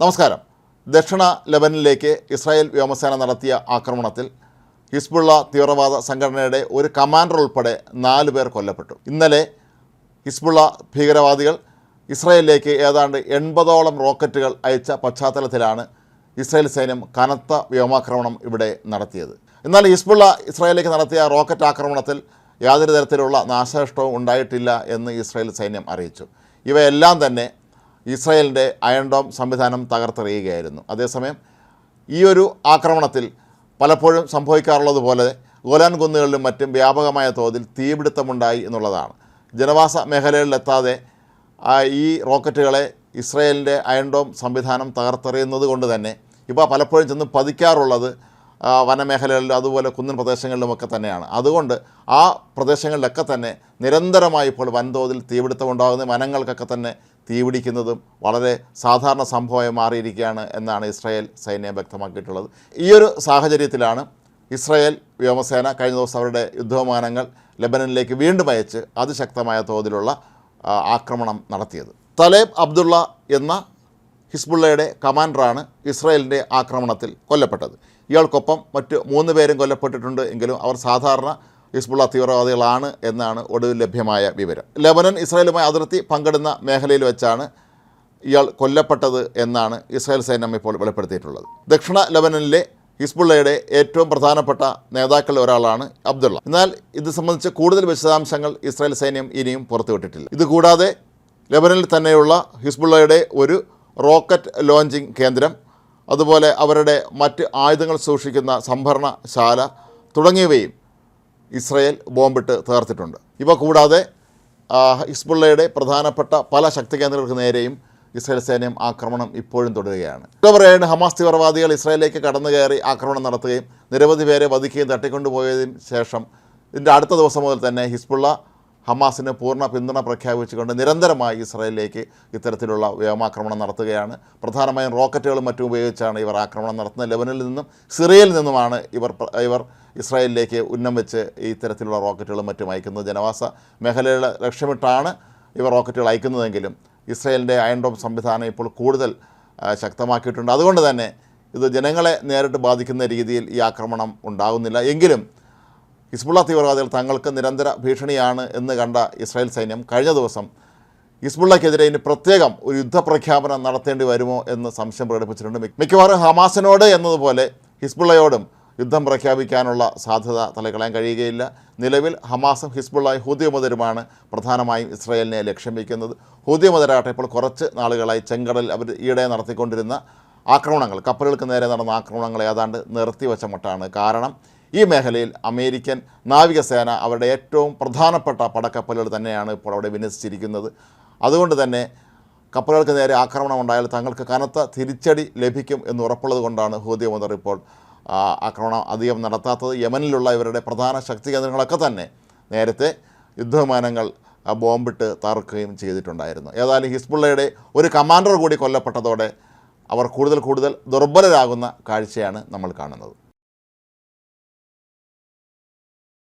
നമസ്കാരം. ദക്ഷിണ ലെബനിലേക്ക് ഇസ്രായേൽ വ്യോമസേന നടത്തിയ ആക്രമണത്തിൽ ഹിസ്ബുള്ള തീവ്രവാദ സംഘടനയുടെ ഒരു കമാൻഡർ ഉൾപ്പെടെ നാല് പേർ കൊല്ലപ്പെട്ടു. ഇന്നലെ ഹിസ്ബുള്ള ഭീകരവാദികൾ ഇസ്രായേലിലേക്ക് ഏതാണ്ട് എൺപതോളം റോക്കറ്റുകൾ അയച്ച പശ്ചാത്തലത്തിലാണ് ഇസ്രായേൽ സൈന്യം കനത്ത വ്യോമാക്രമണം ഇവിടെ നടത്തിയത്. എന്നാൽ ഹിസ്ബുള്ള ഇസ്രായേലിലേക്ക് നടത്തിയ റോക്കറ്റ് ആക്രമണത്തിൽ യാതൊരു തരത്തിലുള്ള നാശനഷ്ടവും ഉണ്ടായിട്ടില്ല എന്ന് ഇസ്രായേൽ സൈന്യം അറിയിച്ചു. ഇവയെല്ലാം തന്നെ ഇസ്രായേലിന്റെ അയൺ ഡോം സംവിധാനം തകർത്തെറിയുകയായിരുന്നു. അതേസമയം ഈ ഒരു ആക്രമണത്തിൽ പലപ്പോഴും സംഭവിക്കാറുള്ളതുപോലെ ഗോലാൻ കുന്നുകളിലും മറ്റും വ്യാപകമായ തോതിൽ തീപിടുത്തമുണ്ടായി എന്നുള്ളതാണ്. ജനവാസ മേഖലകളിലെത്താതെ ഈ റോക്കറ്റുകളെ ഇസ്രയേലിന്റെ അയൺ ഡോം സംവിധാനം തകർത്തെറിയുന്നത് കൊണ്ട് തന്നെ ഇപ്പോൾ പലപ്പോഴും ചെന്ന് പതിക്കാറുള്ളത് വനമേഖലകളിലും അതുപോലെ കുന്നിൻ പ്രദേശങ്ങളിലുമൊക്കെ തന്നെയാണ്. അതുകൊണ്ട് ആ പ്രദേശങ്ങളിലൊക്കെ തന്നെ നിരന്തരമായി ഇപ്പോൾ വൻതോതിൽ തീപിടുത്തമുണ്ടാകുന്ന വനങ്ങൾക്കൊക്കെ തന്നെ തീപിടിക്കുന്നതും വളരെ സാധാരണ സംഭവമായി മാറിയിരിക്കുകയാണ് എന്നാണ് ഇസ്രായേൽ സൈന്യം വ്യക്തമാക്കിയിട്ടുള്ളത്. ഈ ഒരു സാഹചര്യത്തിലാണ് ഇസ്രായേൽ വ്യോമസേന കഴിഞ്ഞ ദിവസം അവരുടെ യുദ്ധവിമാനങ്ങൾ ലെബനനിലേക്ക് വീണ്ടും അയച്ച് അതിശക്തമായ തോതിലുള്ള ആക്രമണം നടത്തിയത്. തലേബ് അബ്ദുള്ള എന്ന ഹിസ്ബുള്ളയുടെ കമാൻഡറാണ് ഇസ്രായേലിന്റെ ആക്രമണത്തിൽ കൊല്ലപ്പെട്ടത്. ഇയാൾക്കൊപ്പം മറ്റ് മൂന്ന് പേരും കൊല്ലപ്പെട്ടിട്ടുണ്ട്. എങ്കിലും അവർ സാധാരണ ഹിസ്ബുള്ള തീവ്രവാദികളാണ് എന്നാണ് ഒടുവിൽ ലഭ്യമായ വിവരം. ലെബനൻ ഇസ്രായേലുമായി അതിർത്തി പങ്കിടുന്ന മേഖലയിൽ വെച്ചാണ് ഇയാൾ കൊല്ലപ്പെട്ടത് എന്നാണ് ഇസ്രായേൽ സൈന്യം ഇപ്പോൾ വെളിപ്പെടുത്തിയിട്ടുള്ളത്. ദക്ഷിണ ലെബനനിലെ ഹിസ്ബുള്ളയുടെ ഏറ്റവും പ്രധാനപ്പെട്ട നേതാക്കളിൽ ഒരാളാണ് അബ്ദുള്ള. എന്നാൽ ഇത് സംബന്ധിച്ച് കൂടുതൽ വിശദാംശങ്ങൾ ഇസ്രായേൽ സൈന്യം ഇനിയും പുറത്തുവിട്ടിട്ടില്ല. ഇതുകൂടാതെ ലെബനനിൽ തന്നെയുള്ള ഹിസ്ബുള്ളയുടെ ഒരു റോക്കറ്റ് ലോഞ്ചിങ് കേന്ദ്രം അതുപോലെ അവരുടെ മറ്റ് ആയുധങ്ങൾ സൂക്ഷിക്കുന്ന സംഭരണശാല തുടങ്ങിയവയും ഇസ്രയേൽ ബോംബിട്ട് തകർത്തിട്ടുണ്ട്. ഇവ കൂടാതെ ഹിസ്ബുള്ളയുടെ പ്രധാനപ്പെട്ട പല ശക്തി കേന്ദ്രങ്ങൾക്ക് നേരെയും ഇസ്രായേൽ സൈന്യം ആക്രമണം ഇപ്പോഴും തുടരുകയാണ്. ഒക്ടോബർ ഏഴിന് ഹമാസ് തീവ്രവാദികൾ ഇസ്രായേലിലേക്ക് കടന്നു കയറി ആക്രമണം നടത്തുകയും നിരവധി പേരെ വധിക്കുകയും തട്ടിക്കൊണ്ടുപോയതിന് ശേഷം ഇതിന്റെ അടുത്ത ദിവസം മുതൽ തന്നെ ഹിസ്ബുള്ള ഹമാസിന് പൂർണ പിന്തുണ പ്രഖ്യാപിച്ചുകൊണ്ട് നിരന്തരമായി ഇസ്രായേലിലേക്ക് ഇത്തരത്തിലുള്ള വ്യോമാക്രമണം നടത്തുകയാണ്. പ്രധാനമായും റോക്കറ്റുകളും മറ്റും ഉപയോഗിച്ചാണ് ഇവർ ആക്രമണം നടത്തുന്നത്. ലെബനിൽ നിന്നും സിറിയയിൽ നിന്നുമാണ് ഇവർ ഇവർ ഇസ്രായേലിലേക്ക് ഉന്നം വെച്ച് ഈ തരത്തിലുള്ള റോക്കറ്റുകളും മറ്റും അയക്കുന്നത് ജനവാസ മേഖലകളെ ലക്ഷ്യമിട്ടാണ് ഇവർ റോക്കറ്റുകൾ അയക്കുന്നതെങ്കിലും ഇസ്രായേലിന്റെ അയൺ ഡോം സംവിധാനം ഇപ്പോൾ കൂടുതൽ ശക്തമാക്കിയിട്ടുണ്ട്. അതുകൊണ്ട് തന്നെ ഇത് ജനങ്ങളെ നേരിട്ട് ബാധിക്കുന്ന രീതിയിൽ ഈ ആക്രമണം ഉണ്ടാകുന്നില്ല. എങ്കിലും ഹിസ്ബുള്ള തീവ്രവാദികൾ തങ്ങൾക്ക് നിരന്തര ഭീഷണിയാണ് എന്ന് കണ്ട ഇസ്രായേൽ സൈന്യം കഴിഞ്ഞ ദിവസം ഹിസ്ബുള്ളക്കെതിരെ ഇനി പ്രത്യേകം ഒരു യുദ്ധപ്രഖ്യാപനം നടത്തേണ്ടി വരുമോ എന്ന് സംശയം പ്രകടിപ്പിച്ചിട്ടുണ്ട്. മിക്കവാറും ഹമാസിനോട് എന്നതുപോലെ ഹിസ്ബുള്ളയോടും യുദ്ധം പ്രഖ്യാപിക്കാനുള്ള സാധ്യത തലകളയാൻ കഴിയുകയില്ല. നിലവിൽ ഹമാസും ഹിസ്ബുള്ളയും ഹൂദ്യമതരുമാണ് പ്രധാനമായും ഇസ്രയേലിനെ ലക്ഷ്യം വയ്ക്കുന്നത്. ഹൂദ്യമതരാകട്ടെ ഇപ്പോൾ കുറച്ച് നാളുകളായി ചെങ്കടൽ അവർ ഈയിടെ നടത്തിക്കൊണ്ടിരുന്ന ആക്രമണങ്ങൾ കപ്പലുകൾക്ക് നേരെ നടന്ന ആക്രമണങ്ങൾ ഏതാണ്ട് നിർത്തിവെച്ച മട്ടാണ് കാരണം. ഈ മേഖലയിൽ അമേരിക്കൻ നാവികസേന അവരുടെ ഏറ്റവും പ്രധാനപ്പെട്ട പടക്കപ്പലുകൾ തന്നെയാണ് ഇപ്പോൾ അവിടെ വിന്യസിച്ചിരിക്കുന്നത്. അതുകൊണ്ട് തന്നെ കപ്പലുകൾക്ക് നേരെ ആക്രമണം ഉണ്ടായാൽ തങ്ങൾക്ക് കനത്ത തിരിച്ചടി ലഭിക്കും എന്ന് ഉറപ്പുള്ളത് കൊണ്ടാണ് ഹൂതി മുതർ ഇപ്പോൾ ആക്രമണം അധികം നടത്താത്തത് യമനിലുള്ള ഇവരുടെ പ്രധാന ശക്തി കേന്ദ്രങ്ങളൊക്കെ തന്നെ നേരത്തെ യുദ്ധവിമാനങ്ങൾ ബോംബിട്ട് തകർക്കുകയും ചെയ്തിട്ടുണ്ടായിരുന്നു. ഏതായാലും ഹിസ്ബുള്ളയുടെ ഒരു കമാൻഡർ കൂടി കൊല്ലപ്പെട്ടതോടെ അവർ കൂടുതൽ കൂടുതൽ ദുർബലരാകുന്ന കാഴ്ചയാണ് നമ്മൾ കാണുന്നത്.